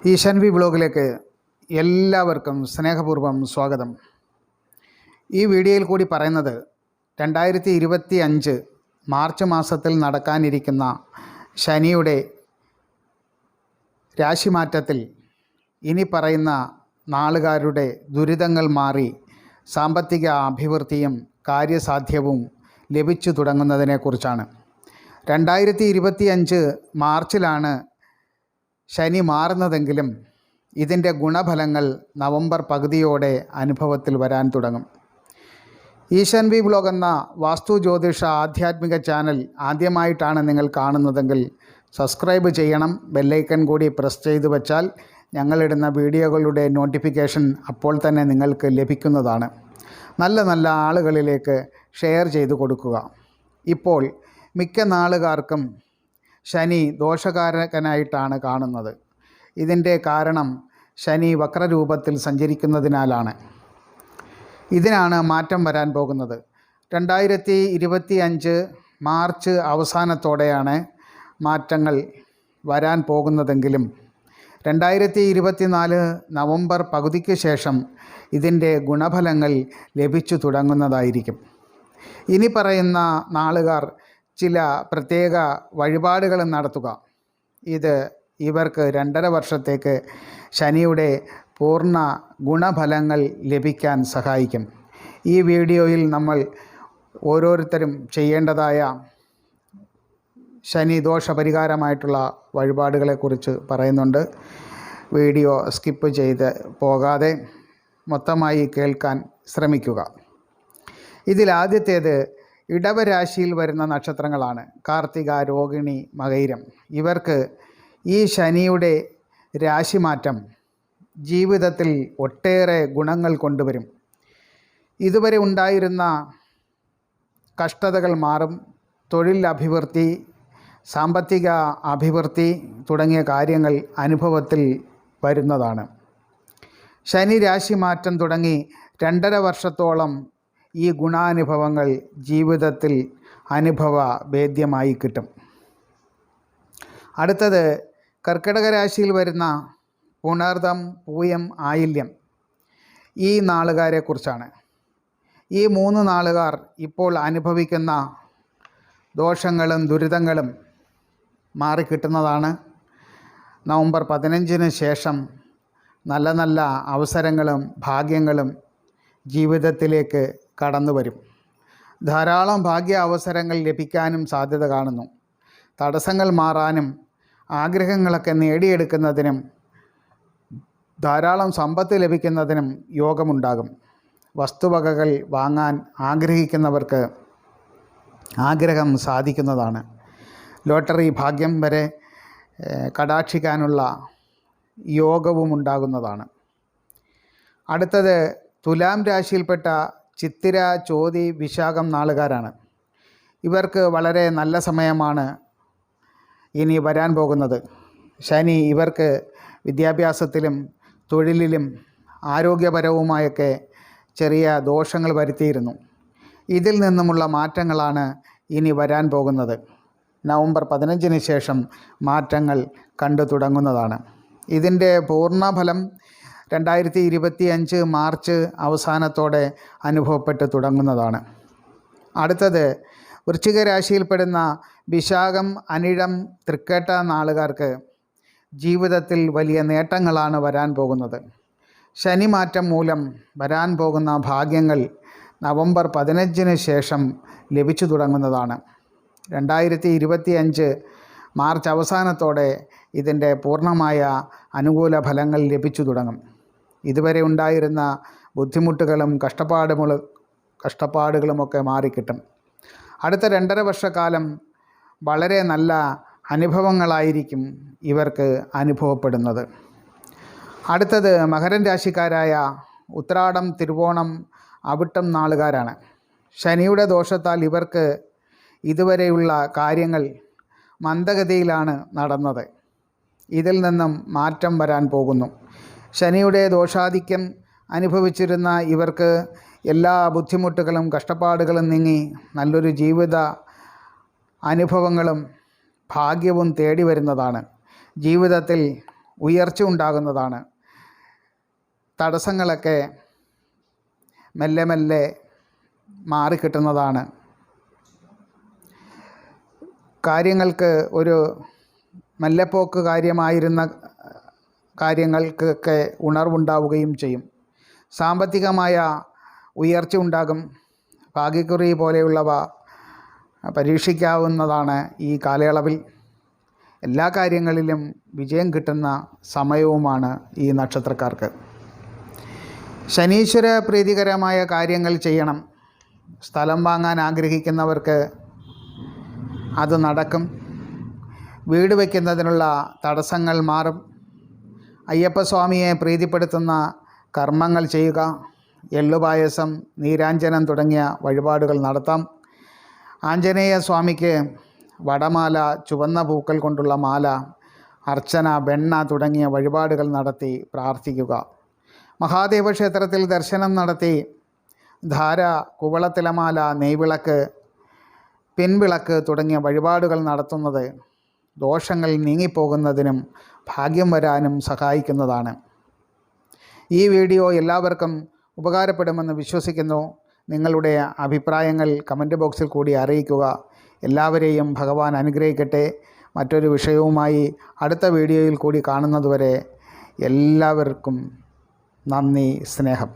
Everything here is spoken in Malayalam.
ഈശാൻ വി ബ്ലോഗിലേക്ക് എല്ലാവർക്കും സ്നേഹപൂർവം സ്വാഗതം. ഈ വീഡിയോയിൽ കൂടി പറയുന്നത് രണ്ടായിരത്തി ഇരുപത്തി അഞ്ച് മാർച്ച് മാസത്തിൽ നടക്കാനിരിക്കുന്ന ശനിയുടെ രാശിമാറ്റത്തിൽ ഇനി പറയുന്ന നാളുകാരുടെ ദുരിതങ്ങൾ മാറി സാമ്പത്തിക അഭിവൃദ്ധിയും കാര്യസാധ്യവും ലഭിച്ചു തുടങ്ങുന്നതിനെക്കുറിച്ചാണ്. രണ്ടായിരത്തി ഇരുപത്തി അഞ്ച് മാർച്ചിലാണ് ശനി മാറുന്നതെങ്കിലും ഇതിന്റെ ഗുണഫലങ്ങൾ നവംബർ പകുതിയോടെ അനുഭവത്തിൽ വരാൻ തുടങ്ങും. ഈശൻ വി ബ്ലോഗ് എന്ന വാസ്തു ജ്യോതിഷ ആധ്യാത്മിക ചാനൽ ആദ്യമായിട്ടാണ് നിങ്ങൾ കാണുന്നതെങ്കിൽ സബ്സ്ക്രൈബ് ചെയ്യണം. ബെല്ലൈക്കൺ കൂടി പ്രസ് ചെയ്തു വച്ചാൽ ഞങ്ങളിടുന്ന വീഡിയോകളുടെ നോട്ടിഫിക്കേഷൻ അപ്പോൾ തന്നെ നിങ്ങൾക്ക് ലഭിക്കുന്നതാണ്. നല്ല നല്ല ആളുകളിലേക്ക് ഷെയർ ചെയ്തു കൊടുക്കുക. ഇപ്പോൾ മിക്ക നാളുകാർക്കും ശനി ദോഷകാരകനായിട്ടാണ് കാണുന്നത്. ഇതിന്റെ കാരണം ശനി വക്രരൂപത്തിൽ സഞ്ചരിക്കുന്നതിനാലാണ്. ഇതിനാണ് മാറ്റം വരാൻ പോകുന്നത്. രണ്ടായിരത്തി ഇരുപത്തി അഞ്ച് മാർച്ച് അവസാനത്തോടെയാണ് മാറ്റങ്ങൾ വരാൻ പോകുന്നതെങ്കിലും രണ്ടായിരത്തി ഇരുപത്തിനാല് നവംബർ പകുതിക്ക് ശേഷം ഇതിന്റെ ഗുണഫലങ്ങൾ ലഭിച്ചു തുടങ്ങുന്നതായിരിക്കും. ഇനി പറയുന്ന നാളുകാർ ചില പ്രത്യേക വഴിപാടുകൾ നടത്തുക. ഇത് ഇവർക്ക് രണ്ടര വർഷത്തേക്ക് ശനിയുടെ പൂർണ ഗുണഫലങ്ങൾ ലഭിക്കാൻ സഹായിക്കും. ഈ വീഡിയോയിൽ നമ്മൾ ഓരോരുത്തരും ചെയ്യേണ്ടതായ ശനി ദോഷപരിഹാരമായിട്ടുള്ള വഴിപാടുകളെക്കുറിച്ച് പറയുന്നുണ്ട്. വീഡിയോ സ്കിപ്പ് ചെയ്ത് പോകാതെ മൊത്തമായി കേൾക്കാൻ ശ്രമിക്കുക. ഇതിലാദ്യത്തേത് ഇടവരാശിയിൽ വരുന്ന നക്ഷത്രങ്ങളാണ്. കാർത്തിക രോഹിണി മകൈരം. ഇവർക്ക് ഈ ശനിയുടെ രാശിമാറ്റം ജീവിതത്തിൽ ഒട്ടേറെ ഗുണങ്ങൾ കൊണ്ടുവരും. ഇതുവരെ ഉണ്ടായിരുന്ന കഷ്ടതകൾ മാറും. തൊഴിൽ അഭിവൃദ്ധി സാമ്പത്തിക അഭിവൃദ്ധി തുടങ്ങിയ കാര്യങ്ങൾ അനുഭവത്തിൽ വരുന്നതാണ്. ശനി രാശിമാറ്റം തുടങ്ങി രണ്ടര വർഷത്തോളം ഈ ഗുണാനുഭവങ്ങൾ ജീവിതത്തിൽ അനുഭവ ഭേദ്യമായി കിട്ടും. അടുത്തത് കർക്കിടക രാശിയിൽ വരുന്ന പുണർദം പൂയം ആയില്യം ഈ നാളുകാരെക്കുറിച്ചാണ്. ഈ മൂന്ന് നാളുകാർ ഇപ്പോൾ അനുഭവിക്കുന്ന ദോഷങ്ങളും ദുരിതങ്ങളും മാറിക്കിട്ടുന്നതാണ്. നവംബർ പതിനഞ്ചിന് ശേഷം നല്ല നല്ല അവസരങ്ങളും ഭാഗ്യങ്ങളും ജീവിതത്തിലേക്ക് കടന്നു വരും ധാരാളം ഭാഗ്യ അവസരങ്ങൾ ലഭിക്കാനും സാധ്യത കാണുന്നു. തടസ്സങ്ങൾ മാറാനും ആഗ്രഹങ്ങളൊക്കെ നേടിയെടുക്കുന്നതിനും ധാരാളം സമ്പത്ത് ലഭിക്കുന്നതിനും യോഗമുണ്ടാകും. വസ്തുവകകൾ വാങ്ങാൻ ആഗ്രഹിക്കുന്നവർക്ക് ആഗ്രഹം സാധിക്കുന്നതാണ്. ലോട്ടറി ഭാഗ്യം വരെ കടാക്ഷിക്കാനുള്ള യോഗവും ഉണ്ടാകുന്നതാണ് അടുത്തത് തുലാം രാശിയിൽപ്പെട്ട ചിത്തിര ചോതി വിശാഖം നാളുകാരാണ്. ഇവർക്ക് വളരെ നല്ല സമയമാണ് ഇനി വരാൻ പോകുന്നത്. ശനി ഇവർക്ക് വിദ്യാഭ്യാസത്തിലും തൊഴിലിലും ആരോഗ്യപരവുമായൊക്കെ ചെറിയ ദോഷങ്ങൾ വരുത്തിയിരുന്നു. ഇതിൽ നിന്നുമുള്ള മാറ്റങ്ങളാണ് ഇനി വരാൻ പോകുന്നത്. നവംബർ പതിനഞ്ചിന് ശേഷം മാറ്റങ്ങൾ കണ്ടു തുടങ്ങുന്നതാണ് ഇതിന്റെ പൂർണഫലം രണ്ടായിരത്തി ഇരുപത്തി അഞ്ച് മാർച്ച് അവസാനത്തോടെ അനുഭവപ്പെട്ട് തുടങ്ങുന്നതാണ്. അടുത്തത് വൃശ്ചിക രാശിയിൽപ്പെടുന്ന വിശാഖം അനിഴം തൃക്കേട്ട നാളുകാർക്ക് ജീവിതത്തിൽ വലിയ നേട്ടങ്ങളാണ് വരാൻ പോകുന്നത്. ശനിമാറ്റം മൂലം വരാൻ പോകുന്ന ഭാഗ്യങ്ങൾ നവംബർ പതിനഞ്ചിന് ശേഷം ലഭിച്ചു തുടങ്ങുന്നതാണ്. രണ്ടായിരത്തി ഇരുപത്തി അഞ്ച് മാർച്ച് അവസാനത്തോടെ ഇതിന്റെ പൂർണമായ അനുകൂല ഫലങ്ങൾ ലഭിച്ചു തുടങ്ങും. ഇതുവരെ ഉണ്ടായിരുന്ന ബുദ്ധിമുട്ടുകളും കഷ്ടപ്പാടുകളും കഷ്ടപ്പാടുകളുമൊക്കെ മാറിക്കിട്ടും. അടുത്ത രണ്ടര വർഷക്കാലം വളരെ നല്ല അനുഭവങ്ങളായിരിക്കും ഇവർക്ക് അനുഭവപ്പെടുന്നത്. അടുത്തത് മകരൻ രാശിക്കാരായ ഉത്രാടം തിരുവോണം അവിട്ടം നാളുകാരാണ്. ശനിയുടെ ദോഷത്താൽ ഇവർക്ക് ഇതുവരെയുള്ള കാര്യങ്ങൾ മന്ദഗതിയിലാണ് നടന്നത്. ഇതിൽ നിന്നും മാറ്റം വരാൻ പോകുന്നു. ശനിയുടെ ദോഷാധിക്യം അനുഭവിച്ചിരുന്ന ഇവർക്ക് എല്ലാ ബുദ്ധിമുട്ടുകളും കഷ്ടപ്പാടുകളും നീങ്ങി നല്ലൊരു ജീവിത അനുഭവങ്ങളും ഭാഗ്യവും തേടി വരുന്നതാണ്. ജീവിതത്തിൽ ഉയർച്ച ഉണ്ടാകുന്നതാണ്. തടസ്സങ്ങളൊക്കെ മെല്ലെ മെല്ലെ മാറിക്കിട്ടുന്നതാണ്. കാര്യങ്ങൾക്ക് ഒരു മെല്ലെപ്പോക്ക് കാര്യമായിരുന്ന കാര്യങ്ങൾക്കൊക്കെ ഉണർവുണ്ടാവുകയും ചെയ്യും. സാമ്പത്തികമായ ഉയർച്ച ഉണ്ടാകും. ഭാഗ്യക്കുറി പോലെയുള്ളവ പരീക്ഷിക്കാവുന്നതാണ് ഈ കാലയളവിൽ. എല്ലാ കാര്യങ്ങളിലും വിജയം കിട്ടുന്ന സമയവുമാണ് ഈ നക്ഷത്രക്കാർക്ക്. ശനീശ്വര പ്രീതികരമായ കാര്യങ്ങൾ ചെയ്യണം. സ്ഥലം വാങ്ങാൻ ആഗ്രഹിക്കുന്നവർക്ക് അത് നടക്കും. വീട് വയ്ക്കുന്നതിനുള്ള തടസ്സങ്ങൾ മാറും. അയ്യപ്പസ്വാമിയെ പ്രീതിപ്പെടുത്തുന്ന കർമ്മങ്ങൾ ചെയ്യുക എള്ളുപായസം നീരാഞ്ജനം തുടങ്ങിയ വഴിപാടുകൾ നടത്താം. ആഞ്ജനേയ സ്വാമിക്ക് വടമാല ചുവന്ന പൂക്കൾ കൊണ്ടുള്ള മാല അർച്ചന വെണ്ണ തുടങ്ങിയ വഴിപാടുകൾ നടത്തി പ്രാർത്ഥിക്കുക. മഹാദേവ ക്ഷേത്രത്തിൽ ദർശനം നടത്തി ധാര കുവളത്തിലമാല നെയ്വിളക്ക് പിൻവിളക്ക് തുടങ്ങിയ വഴിപാടുകൾ നടത്തുന്നത് ദോഷങ്ങൾ നീങ്ങിപ്പോകുന്നതിനും ഭാഗ്യം വരാനും സഹായിക്കുന്നതാണ്. ഈ വീഡിയോ എല്ലാവർക്കും ഉപകാരപ്പെടുമെന്ന് വിശ്വസിക്കുന്നു. നിങ്ങളുടെ അഭിപ്രായങ്ങൾ കമന്റ് ബോക്സിൽ കൂടി അറിയിക്കുക. എല്ലാവരെയും ഭഗവാൻ അനുഗ്രഹിക്കട്ടെ. മറ്റൊരു വിഷയവുമായി അടുത്ത വീഡിയോയിൽ കൂടി കാണുന്നതുവരെ എല്ലാവർക്കും നന്ദി സ്നേഹം.